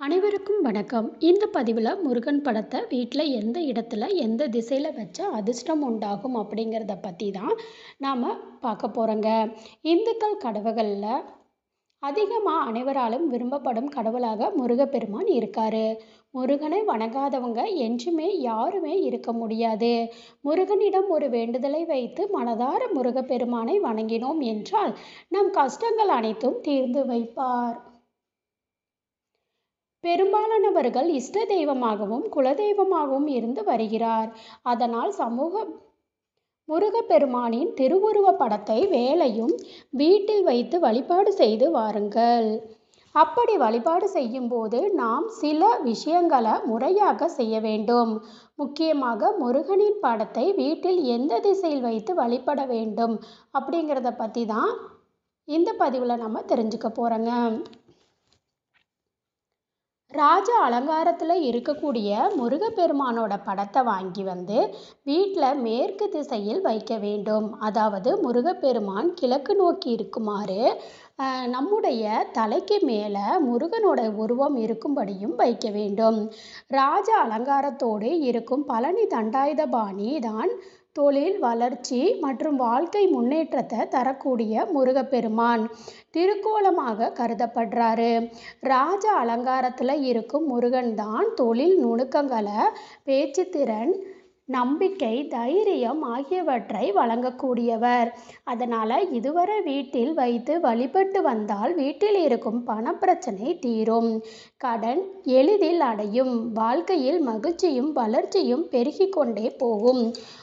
அனைவருக்கும் வணக்கம். இந்த பதிவில் முருகன் படத்தை வீட்டில் எந்த இடத்துல எந்த திசையில் வச்சா அதிர்ஷ்டம் உண்டாகும் அப்படிங்கிறத பற்றி தான் நாம் பார்க்க போகிறோங்க இந்துக்கள் கடவுகளில் அதிகமாக அனைவராலும் விரும்பப்படும் கடவுளாக முருகப்பெருமான் இருக்கார். முருகனை வணங்காதவங்க என்றுமே யாருமே இருக்க முடியாது. முருகனிடம் ஒரு வேண்டுதலை வைத்து மனதார முருகப்பெருமானை வணங்கினோம் என்றால் நம் கஷ்டங்கள் அனைத்தும் தீர்ந்து வைப்பார். பெரும்பாலானவர்கள் இஷ்ட தெய்வமாகவும் குலதெய்வமாகவும் இருந்து வருகிறார். அதனால் சமூக முருகப்பெருமானின் திருவுருவப் படத்தை வேலையும் வீட்டில் வைத்து வழிபாடு செய்து வாருங்கள். அப்படி வழிபாடு செய்யும்போது நாம் சில விஷயங்களை முறையாக செய்ய வேண்டும். முக்கியமாக முருகனின் படத்தை வீட்டில் எந்த திசையில் வைத்து வழிபட வேண்டும் அப்படிங்கிறத பற்றி தான் இந்த பதிவில் நம்ம தெரிஞ்சுக்க போகிறோங்க ராஜ அலங்காரத்தில் இருக்கக்கூடிய முருகப்பெருமானோட படத்தை வாங்கி வந்து வீட்டில் மேற்கு திசையில் வைக்க வேண்டும். அதாவது முருகப்பெருமான் கிழக்கு நோக்கி இருக்குமாறு நம்முடைய தலைக்கு மேலே முருகனோட உருவம் இருக்கும்படியும் வைக்க வேண்டும். ராஜ அலங்காரத்தோடு இருக்கும் பழனி தண்டாயுதபாணி தான் தொழில் வளர்ச்சி மற்றும் வாழ்க்கை முன்னேற்றத்தை தரக்கூடிய முருகப்பெருமான். திருக்கோலமாக கருதப்படுறாரு. ராஜ அலங்காரத்தில் இருக்கும் முருகன் தான் தொழில் நுணுக்கங்களை பேச்சுத்திறன் நம்பிக்கை தைரியம் ஆகியவற்றை வழங்கக்கூடியவர். அதனால் இதுவரை வீட்டில் வைத்து வழிபட்டு வந்தால் வீட்டில் இருக்கும் பணப்பிரச்சனை தீரும். கடன் எளிதில் அடையும். வாழ்க்கையில் மகிழ்ச்சியும் வளர்ச்சியும் பெருகி கொண்டே போகும்.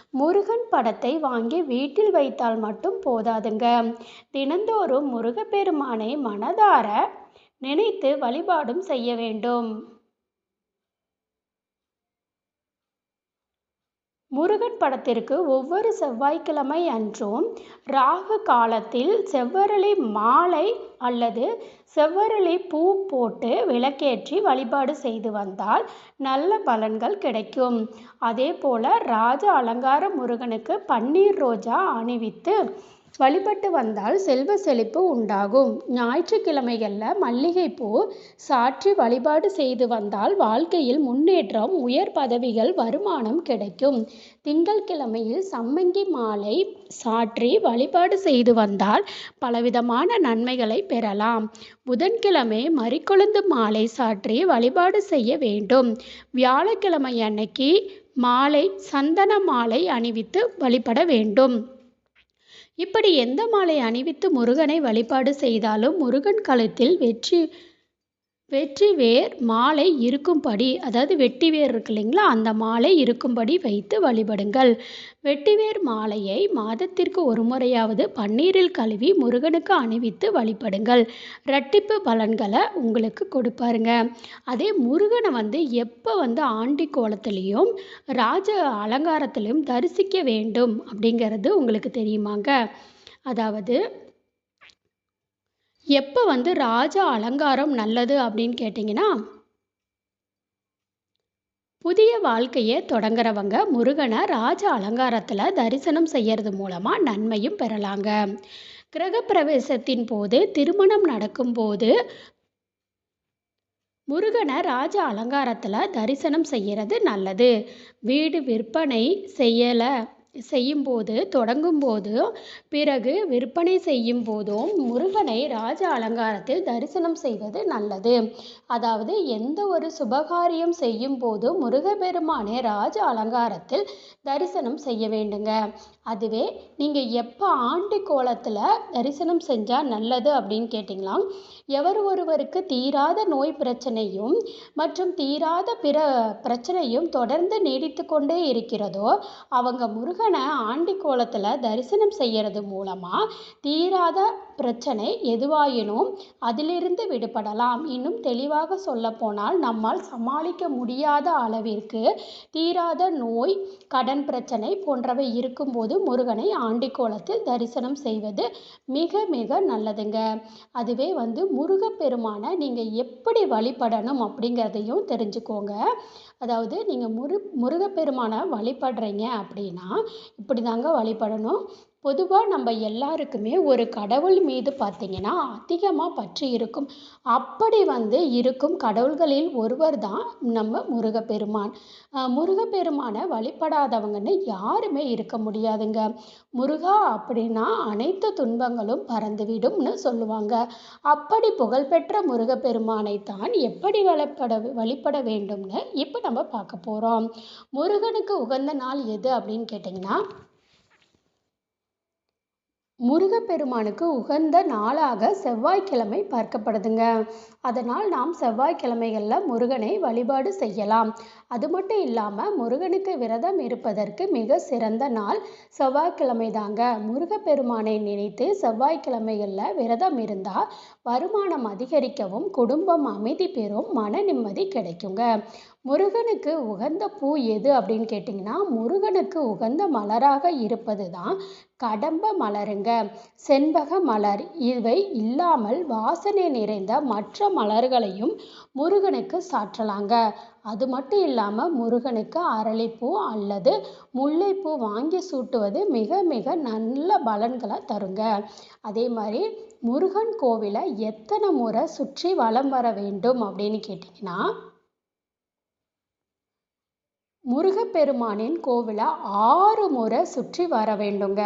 முருகன் படத்தை வாங்கி வீட்டில் வைத்தால் மட்டும் போதாதுங்க. தினந்தோறும் முருகப்பெருமானை மனதார நினைத்து வழிபாடும் செய்ய வேண்டும். முருகன் படத்திற்கு ஒவ்வொரு செவ்வாய்க்கிழமை அன்றும் ராகு காலத்தில் செவ்வரளி மாலை அல்லது செவ்வரளி பூ போட்டு விளக்கேற்றி வழிபாடு செய்து வந்தால் நல்ல பலன்கள் கிடைக்கும். அதே போல் ராஜ அலங்கார முருகனுக்கு பன்னீர் ரோஜா அணிவித்து வழிபட்டு வந்தால் செல்வ செழிப்பு உண்டாகும். ஞாயிற்றுக்கிழமைகளில் மல்லிகைப்பூ சாற்றி வழிபாடு செய்து வந்தால் வாழ்க்கையில் முன்னேற்றம் உயர் பதவிகள் வருமானம் கிடைக்கும். திங்கள்கிழமையில் சம்மங்கி மாலை சாற்றி வழிபாடு செய்து வந்தால் பலவிதமான நன்மைகளை பெறலாம். புதன்கிழமை மறிக்கொழுந்து மாலை சாற்றி வழிபாடு செய்ய வேண்டும். வியாழக்கிழமை அன்னைக்கு மாலை சந்தன மாலை அணிவித்து வழிபட வேண்டும். இப்படி எந்த மாலை அணிவித்து முருகனை வழிபாடு செய்தாலும் முருகன் கழுத்தில் வெற்றி வெற்றி வேர் மாலை இருக்கும்படி அதாவது வெட்டி வேர் இருக்கு இல்லைங்களா? அந்த மாலை இருக்கும்படி வைத்து வழிபடுங்கள். வெட்டிவேர் மாலையை மாதத்திற்கு ஒரு முறையாவது பன்னீரில் கழுவி முருகனுக்கு அணிவித்து வழிபடுங்கள். ரட்டிப்பு பலன்களை உங்களுக்கு கொடுப்பாருங்க. அதே முருகனை வந்து எப்போ வந்து ஆண்டி கோலத்துலேயும் ராஜ அலங்காரத்திலையும் தரிசிக்க வேண்டும் அப்படிங்கிறது உங்களுக்கு தெரியுமாங்க? அதாவது எப்போ வந்து ராஜ அலங்காரம் நல்லது அப்படின்னு கேட்டிங்கன்னா புதிய வாழ்க்கையை தொடங்குறவங்க முருகனை ராஜ அலங்காரத்தில் தரிசனம் செய்யறது மூலமாக நன்மையும் பெறலாங்க. கிரகப்பிரவேசத்தின் போது திருமணம் நடக்கும்போது முருகனை ராஜ அலங்காரத்தில் தரிசனம் செய்கிறது நல்லது. வீடு விற்பனை செய்யலை செய்யும்போது தொடங்கும்போது பிறகு விற்பனை செய்யும் போதும் முருகனை ராஜ அலங்காரத்தில் தரிசனம் செய்வது நல்லது. அதாவது எந்த ஒரு சுபகாரியம் செய்யும் போது முருகப்பெருமானை ராஜ அலங்காரத்தில் தரிசனம் செய்ய வேண்டுங்க. அதுவே நீங்கள் எப்போ ஆண்டி கோலத்தில் தரிசனம் செஞ்சால் நல்லது அப்படின்னு கேட்டிங்களா? எவர் ஒருவருக்கு தீராத நோய் பிரச்சனையும் மற்றும் தீராத பிற பிரச்சனையும் தொடர்ந்து நீடித்து கொண்டே இருக்கிறதோ அவங்க முருகனை ஆண்டி கோலத்தில் தரிசனம் செய்கிறது மூலமாக தீராத பிரச்சனை எதுவாயினும் அதிலிருந்து விடுபடலாம். இன்னும் தெளிவாக சொல்லப்போனால் நம்மால் சமாளிக்க முடியாத அளவிற்கு தீராத நோய் கடன் பிரச்சனை போன்றவை இருக்கும்போது முருகனை ஆண்டி கோலத்தில் தரிசனம் செய்வது மிக மிக நல்லதுங்க. அதுவே வந்து முருகப்பெருமானை நீங்கள் எப்படி வழிபடணும் அப்படிங்கிறதையும் தெரிஞ்சுக்கோங்க. அதாவது நீங்கள் முரு முருகப்பெருமானை வழிபடுறீங்க அப்படின்னா இப்படி தாங்க வழிபடணும். பொதுவாக நம்ம எல்லாருக்குமே ஒரு கடவுள் மீது பார்த்திங்கன்னா அதிகமாக பற்று இருக்கும். அப்படி வந்து இருக்கும் கடவுள்களில் ஒருவர் தான் நம்ம முருகப்பெருமான். முருகப்பெருமானை வழிபடாதவங்கன்னு யாருமே இருக்க முடியாதுங்க. முருகா அப்படின்னா அனைத்து துன்பங்களும் பறந்துவிடும்னு சொல்லுவாங்க. அப்படி புகழ்பெற்ற முருகப்பெருமானை தான் எப்படி வழிபட வழிபட வேண்டும்னு இப்போ நம்ம நம்ம பார்க்க போகிறோம் முருகனுக்கு உகந்த நாள் எது அப்படின்னு கேட்டிங்கன்னா முருகப்பெருமானுக்கு உகந்த நாளாக செவ்வாய்க்கிழமை பார்க்கப்படுதுங்க. அதனால் நாம் செவ்வாய்க்கிழமைகளில் முருகனை வழிபாடு செய்யலாம். அது மட்டும் இல்லாமல் முருகனுக்கு விரதம் இருப்பதற்கு மிக சிறந்த நாள் செவ்வாய்க்கிழமை தாங்க முருகப்பெருமானை நினைத்து செவ்வாய்க்கிழமைகளில் விரதம் இருந்தால் வருமானம் அதிகரிக்கவும் குடும்பம் அமைதி பெறும் மன நிம்மதி கிடைக்குங்க. முருகனுக்கு உகந்த பூ எது அப்படின்னு கேட்டிங்கன்னா முருகனுக்கு உகந்த மலராக இருப்பது தான் கடம்ப மலருங்க. செண்பக மலர் இவை இல்லாமல் வாசனை நிறைந்த மற்ற மலர்களையும் முருகனுக்கு சாற்றலாங்க. அது மட்டும் இல்லாமல் முருகனுக்கு அரளிப்பூ அல்லது முல்லைப்பூ வாங்கி சூட்டுவது மிக மிக நல்ல பலன்களை தருங்க. அதே மாதிரி முருகன் கோவிலை எத்தனை முறை சுற்றி வலம் வர வேண்டும் அப்படின்னு கேட்டிங்கன்னா முருகப்பெருமானின் கோவிலை ஆறு முறை சுற்றி வர வேண்டுங்க.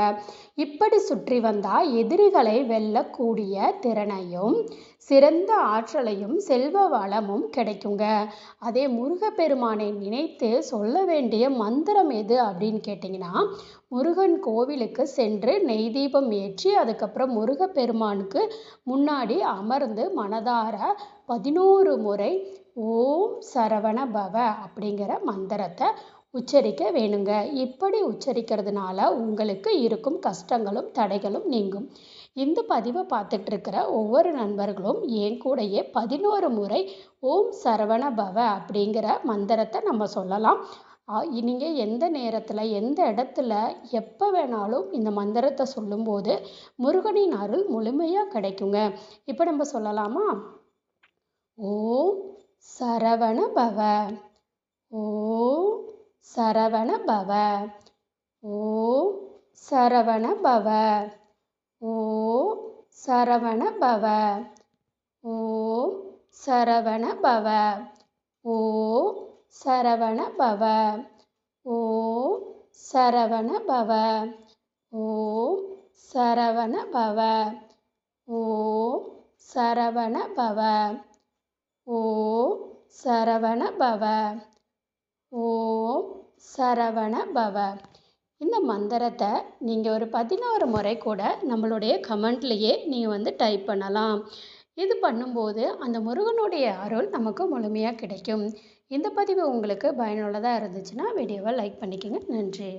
இப்படி சுற்றி வந்தால் எதிரிகளை வெல்லக்கூடிய திறனையும் சிறந்த ஆற்றலையும் செல்வ வளமும் கிடைக்குங்க. அதே முருகப்பெருமானை நினைத்து சொல்ல வேண்டிய மந்திரம் எது அப்படின்னு கேட்டிங்கன்னா முருகன் கோவிலுக்கு சென்று நெய் தீபம் ஏற்றி அதுக்கப்புறம் முருகப்பெருமானுக்கு முன்னாடி அமர்ந்து மனதார பதினோரு முறை ஓம் சரவண பவ அப்படிங்கிற மந்திரத்தை உச்சரிக்க வேணுங்க. இப்படி உச்சரிக்கிறதுனால உங்களுக்கு இருக்கும் கஷ்டங்களும் தடைகளும் நீங்கும். இந்த பதிவை பார்த்துட்டு இருக்கிற ஒவ்வொரு நண்பர்களும் என் கூடையே பதினோரு முறை ஓம் சரவண பவ அப்படிங்கிற மந்திரத்தை நம்ம சொல்லலாம். நீங்கள் எந்த நேரத்தில் எந்த இடத்துல எப்போ வேணாலும் இந்த மந்திரத்தை சொல்லும்போது முருகனின் அருள் முழுமையாக கிடைக்குங்க. இப்போ நம்ம சொல்லலாமா? ஓம் சரவண பவ ஓ சரவண பவ ஓ சரவண பவ ஓ சரவண பவ ஓ சரவண பவ ஓ சரவண பவ ஓ சரவண பவ ஓ சரவண பவ ஓ சரவண பவ ஓம் சரவண பவ. ஓம் சரவண பவ. இந்த மந்திரத்தை நீங்கள் ஒரு பதினோரு முறை கூட நம்மளுடைய கமெண்ட்லேயே நீங்கள் வந்து டைப் பண்ணலாம். இது பண்ணும்போது அந்த முருகனுடைய அருள் நமக்கு முழுமையாக கிடைக்கும். இந்த பதிவு உங்களுக்கு பயனுள்ளதாக இருந்துச்சுன்னா வீடியோவை லைக் பண்ணிக்கோங்க. நன்றி.